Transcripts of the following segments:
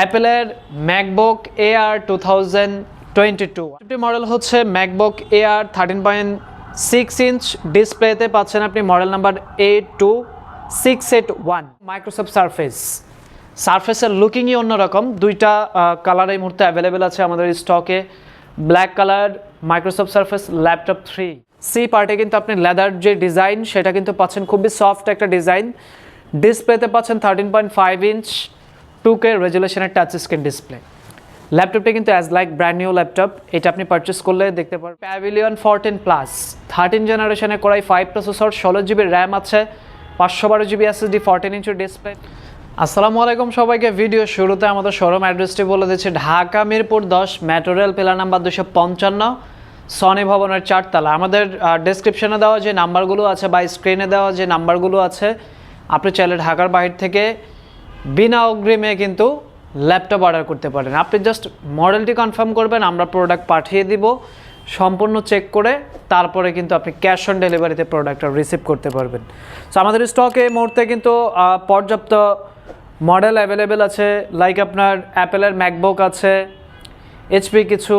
অ্যাপেলের MacBook Air two thousand twenty two. Model হচ্ছে MacBook Air thirteen point six inch. ডিসপ্লেতে পাচ্ছেন আপনি model number A two six eight one. Microsoft Surface. সারফেসের লুকিংই অন্যরকম। দুইটা কালার এই মুহূর্তে অ্যাভেলেবেল আছে আমাদের স্টকে। Black colour, Microsoft Surface, laptop three. C পার্টে কিন্তু আপনি লেদার যে ডিজাইন সেটা কিন্তু পাচ্ছেন খুবই সফট একটা ডিজাইন ডিসপ্লেতে পাচ্ছেন thirteen point five inch two K রেজুলেশনের touch screen display ল্যাপটপটা কিন্তু as like brand new laptop এটা আপনি পারচেস করলে দেখতে পারবেন প্যাভিলিয়ন ফোরটিন প্লাস থার্টিন জেনারেশনে করাই ফাইভ প্রসেসর ষোলো জিবি র্যাম আছে, পাঁচশো বারো জিবি এসএসডি ফোরটিন ইঞ্চের ডিসপ্লে আসসালামু আলাইকুম সবাইকে ভিডিও শুরুতে আমাদের শোরুম অ্যাড্রেসটি বলে দিচ্ছি, ঢাকা মিরপুর দশ মেটোরিয়াল পিলার নাম্বার দুশো পঞ্চান্ন সনি ভবনের চারতলা। আমাদের ডেসক্রিপশনে দেওয়া যে নাম্বারগুলো আছে বা স্ক্রিনে দেওয়া যে নাম্বারগুলো আছে, আপনি চাইলে ঢাকার বাইরে থেকে বিনা অগ্রিমে কিন্তু ল্যাপটপ অর্ডার করতে পারেন। আপনি জাস্ট মডেলটি কনফার্ম করবেন, আমরা প্রোডাক্ট পাঠিয়ে দিব, সম্পূর্ণ চেক করে, তারপরে কিন্তু আপনি ক্যাশ অন ডেলিভারিতে প্রোডাক্টটা রিসিভ করতে পারবেন। সো আমাদের স্টকে এই মুহূর্তে কিন্তু পর্যাপ্ত মডেল অ্যাভেলেবেল আছে লাইক আপনার অ্যাপেলের ম্যাকবুক আছে এইচপি কিছু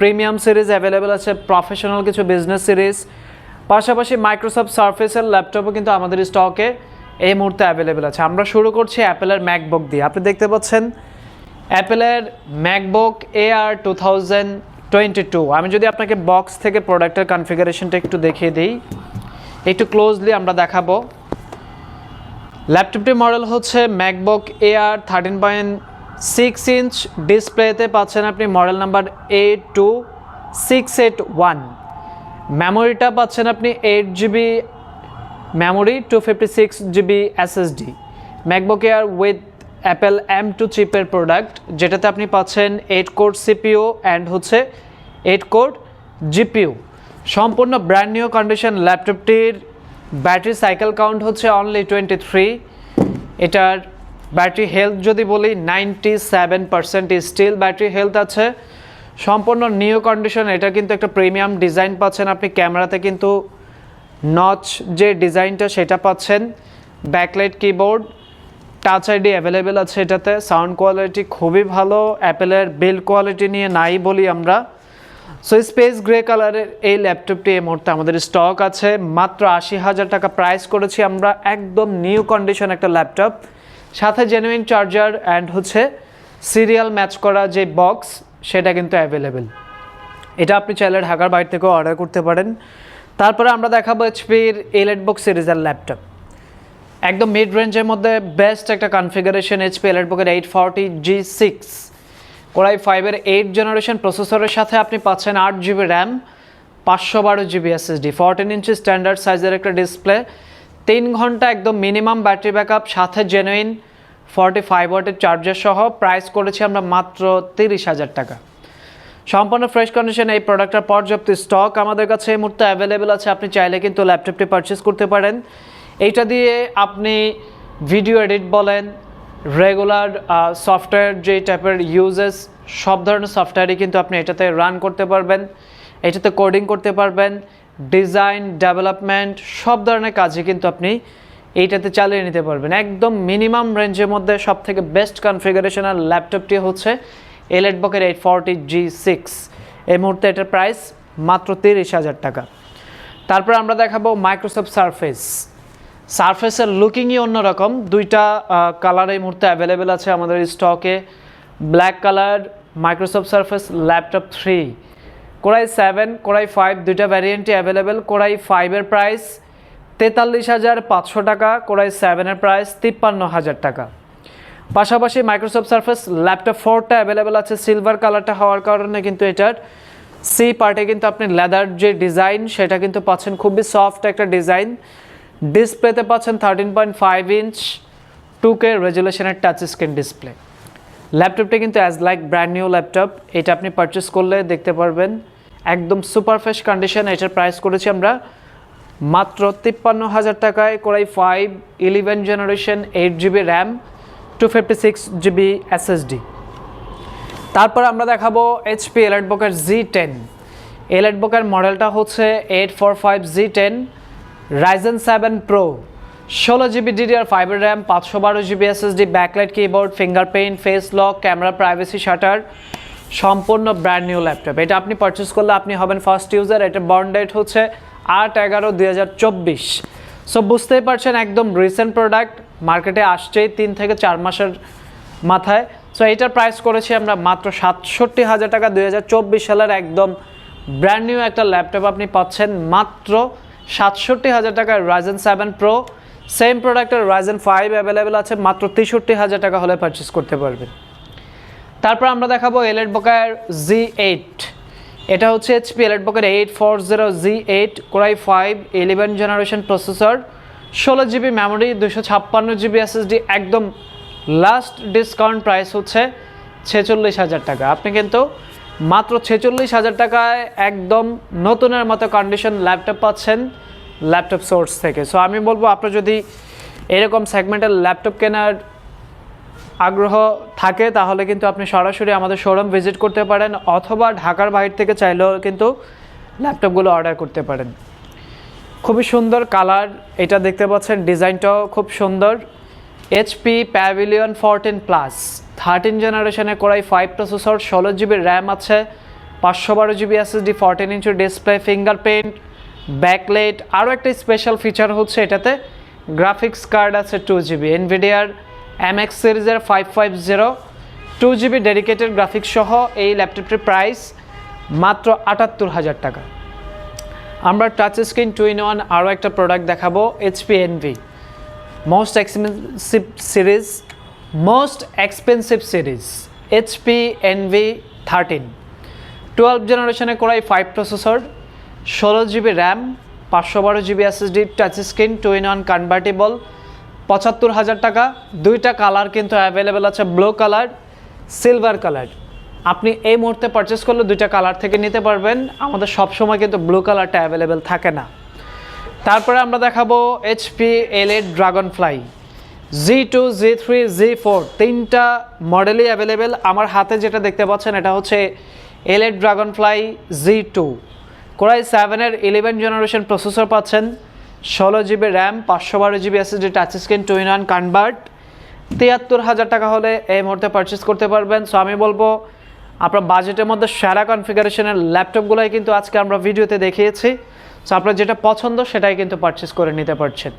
প্রিমিয়াম সিরিজ অ্যাভেলেবেল আছে প্রফেশনাল কিছু বিজনেস সিরিজ পাশাপাশি মাইক্রোসফট সার্ফেসের ল্যাপটপও কিন্তু আমাদের স্টকে এই মুহূর্তে অ্যাভেলেবেল আছে। আমরা শুরু করছি অ্যাপেলের ম্যাকবুক দিয়ে। আপনি দেখতে পাচ্ছেন অ্যাপেলের MacBook Air two thousand twenty two আমি যদি আপনাকে বক্স থেকে প্রোডাক্টের কনফিগারেশনটা একটু দেখিয়ে দিই, একটু ক্লোজলি আমরা দেখাবো। ল্যাপটপটির মডেল হচ্ছে MacBook Air thirteen point six inch ডিসপ্লেতে পাচ্ছেন আপনি model number A two six eight one মেমোরিটা পাচ্ছেন আপনি eight GB memory two fifty six GB SSD MacBook Air with Apple M two চিপের প্রোডাক্ট যেটাতে আপনি পাচ্ছেন এইট কোড সিপিও অ্যান্ড হচ্ছে এইট কোড জিপিউ সম্পূর্ণ ব্র্যান্ড নিউ কন্ডিশন ল্যাপটপটির battery cycle count হচ্ছে অনলি টোয়েন্টি থ্রি এটার battery health যদি বলি ninety seven percent still battery health আছে। সম্পূর্ণ নিউ কন্ডিশন এটা কিন্তু একটা প্রিমিয়াম ডিজাইন পাচ্ছেন আপনি ক্যামেরাতে কিন্তু নচ যে ডিজাইনটা সেটা পাচ্ছেন। Backlight keyboard touch ID available আছে এটাতে। সাউন্ড কোয়ালিটি খুবই ভালো। অ্যাপেলের বিল্ড কোয়ালিটি নিয়ে নাই বলি আমরা। সো স্পেস গ্রে কালারের এই ল্যাপটপটি এই মুহূর্তে আমাদের স্টক আছে। মাত্র আশি হাজার টাকা প্রাইস করেছি আমরা। একদম নিউ কন্ডিশন একটা ল্যাপটপ সাথে জেনুইন চার্জার অ্যান্ড হচ্ছে সিরিয়াল ম্যাচ করা যে বক্স সেটা কিন্তু অ্যাভেলেবেল এটা আপনি চাইলে ঢাকার বাইরে থেকেও অর্ডার করতে পারেন। তারপরে আমরা দেখাবো এইচপির এলেট বুক সিরিজের ল্যাপটপ একদম মিড রেঞ্জের মধ্যে বেস্ট একটা কনফিগারেশন এইচপি এলেট বুকের eight forty G six Core i ফাইভের এইট জেনারেশন প্রসেসরের সাথে আপনি পাচ্ছেন আট জিবি র্যাম পাঁচশো বারো জিবি এসএসডি ফোরটিন ইঞ্চি স্ট্যান্ডার্ড সাইজের একটা ডিসপ্লে তিন ঘণ্টা একদম মিনিমাম ব্যাটারি ব্যাকআপ সাথে জেনুইন ফর্টি ফাইভ ওয়াটের চার্জার সহ। প্রাইস করেছি আমরা মাত্র তিরিশ হাজার টাকা। সম্পূর্ণ ফ্রেশ কন্ডিশনে এই প্রোডাক্টটার পর্যাপ্ত স্টক আমাদের কাছে এই মুহূর্তে অ্যাভেলেবেল আছে। আপনি চাইলে কিন্তু ল্যাপটপটি পারচেস করতে পারেন। এইটা দিয়ে আপনি ভিডিও এডিট বলেন রেগুলার সফটওয়্যার যে টাইপের ইউজেস সব ধরনের সফটওয়্যারই কিন্তু আপনি এটাতে রান করতে পারবেন। এটাতে কোডিং করতে পারবেন। ডিজাইন ডেভেলপমেন্ট সব ধরনের কাজে কিন্তু আপনি এইটাতে চালিয়ে নিতে পারবেন। একদম মিনিমাম রেঞ্জের মধ্যে সব থেকে বেস্ট কনফিগারেশনের ল্যাপটপটি হচ্ছে এলেট বকের এইট ফর্টি জি সিক্স। এই মুহূর্তে এটার প্রাইস মাত্র তিরিশ হাজার টাকা। তারপর আমরা দেখাবো মাইক্রোসফট সারফেস। সারফেসের লুকিংই অন্যরকম। দুইটা কালার এই মুহূর্তে অ্যাভেলেবেল আছে আমাদের স্টকে। Black colour, Microsoft Surface, laptop three. Core i seven, Core i five, দুইটা ভ্যারিয়েন্টই অ্যাভেলেবেল কোরাই ফাইভের প্রাইস তেতাল্লিশ হাজার পাঁচশো টাকা, কোরাই সেভেনের প্রাইস তিপ্পান্ন হাজার টাকা। পাশাপাশি মাইক্রোসফট সার্ফেস ল্যাপটপ ফোরটা অ্যাভেলেবেল আছে সিলভার কালারটা হওয়ার কারণে কিন্তু এটার সি পার্টে কিন্তু আপনি লেদার যে ডিজাইন সেটা কিন্তু পাচ্ছেন। খুবই সফট একটা ডিজাইন ডিসপ্লেতে পাচ্ছেন thirteen point five inch two K রেজুলেশনের touch screen display ল্যাপটপটা কিন্তু as like brand new laptop এটা আপনি পারচেস করলে দেখতে পারবেন। একদম সুপার ফ্রেশ কন্ডিশন এটার প্রাইস করেছি আমরা মাত্র তিপ্পান্ন হাজার টাকায়, Core i five eleven generation eight GB RAM two fifty six GB SSD তারপর আমরা দেখাবো এইচপি এলাইটবুকের জি টেন এলাইটবুকের মডেলটা হচ্ছে eight four five G ten Ryzen seven pro ষোলো জিবি ডিডিআর ফাইবার র্যাম পাঁচশো বারো GB SSD backlight keyboard fingerprint face lock camera privacy shutter সম্পূর্ণ ব্র্যান্ড নিউ ল্যাপটপ এটা আপনি পারচেস করলে আপনি হবেন ফার্স্ট ইউজার এটার বর্ন ডেট হচ্ছে আট এগারো দুই হাজার চব্বিশ। সো বুঝতেই পারছেন, একদম রিসেন্ট প্রোডাক্ট মার্কেটে আসছেই তিন থেকে চার মাসের মাথায়। সো এইটার প্রাইস করেছি আমরা মাত্র সাতষট্টি হাজার টাকা, দুই হাজার চব্বিশ সালের একদম ব্র্যান্ড নিউ একটা ল্যাপটপ আপনি পাচ্ছেন মাত্র সাতষট্টি হাজার টাকায় রাইজেন সেভেন প্রো সেম প্রোডাক্টের রাইজেন ফাইভ অ্যাভেলেবেল আছে, মাত্র তেষট্টি হাজার টাকা হলে পারচেস করতে পারবেন। তারপর আমরা দেখাবো এলএড বকার জি এইট এটা হচ্ছে এইচপি এলএড বকার eight four zero G eight Core i five eleven generation processor ষোলো জিবি মেমোরি দুশো ছাপ্পান্ন জিবি এসএসডি একদম লাস্ট ডিসকাউন্ট প্রাইস হচ্ছে ছেচল্লিশ হাজার টাকা। আপনি কিন্তু মাত্র ছেচল্লিশ হাজার টাকায় একদম নতুনের মতো কন্ডিশন ল্যাপটপ পাচ্ছেন ল্যাপটপ সোর্স থেকে। সো আমি বলব, আপনার যদি এরকম সেগমেন্টের ল্যাপটপ কেনার আগ্রহ থাকে, তাহলে কিন্তু আপনি সরাসরি আমাদের শোরুম ভিজিট করতে পারেন অথবা ঢাকার বাইরে থেকে চাইলেও কিন্তু ল্যাপটপগুলো অর্ডার করতে পারেন। খুবই সুন্দর কালার এটা দেখতে পাচ্ছেন, ডিজাইনটাও খুব সুন্দর। HP Pavilion fourteen plus thirteen জেনারেশনে করাই ফাইভ প্রসেসর ষোলো জিবি র্যাম আছে, পাঁচশো বারো জিবি এসএসডি ফোরটিন ইঞ্চি ডিসপ্লে ফিঙ্গারপ্রিন্ট ব্যাকলাইট আরও একটা স্পেশাল ফিচার হচ্ছে এটাতে গ্রাফিক্স কার্ড আছে টু জিবি এনভিডিয়ার এমএক্স সিরিজের five five zero two GB dedicated graphics সহ এই ল্যাপটপটির প্রাইস মাত্র আটাত্তর হাজার টাকা। আমরা touch screen two in one আরও একটা প্রোডাক্ট দেখাবো HP Envy most expensive series most expensive series HP Envy thirteen twelve জেনারেশনে করাই ফাইভ প্রসেসর ষোলো জিবি র্যাম পাঁচশো বারো GB SSD touch screen two in one convertible পঁচাত্তর হাজার টাকা। দুইটা কালার কিন্তু অ্যাভেলেবেল আছে ব্লু কালার সিলভার কালার আপনি এই মুহূর্তে পারচেস করলে দুইটা কালার থেকে নিতে পারবেন। আমাদের সবসময় কিন্তু ব্লু কালারটা অ্যাভেলেবেল থাকে না। তারপরে আমরা দেখাবো HP Elite Dragonfly G two G three G four তিনটা মডেলই অ্যাভেলেবেল আমার হাতে যেটা দেখতে পাচ্ছেন, এটা হচ্ছে L A dragon fly G two core i সেভেনের ইলেভেন জেনারেশন প্রসেসর পাচ্ছেন। ষোলো জিবি র্যাম, পাঁচশো বারো GB SSD touch screen two in one convert তিয়াত্তর হাজার টাকা হলে এই মুহূর্তে পারচেস করতে পারবেন। সো আমি বলব, আপনার বাজেটের মধ্যে সেরা কনফিগারেশনের ল্যাপটপগুলোই কিন্তু আজকে আমরা ভিডিওতে দেখিয়েছি। সো আপনার যেটা পছন্দ সেটাই কিন্তু পারচেস করে নিতে পারছেন।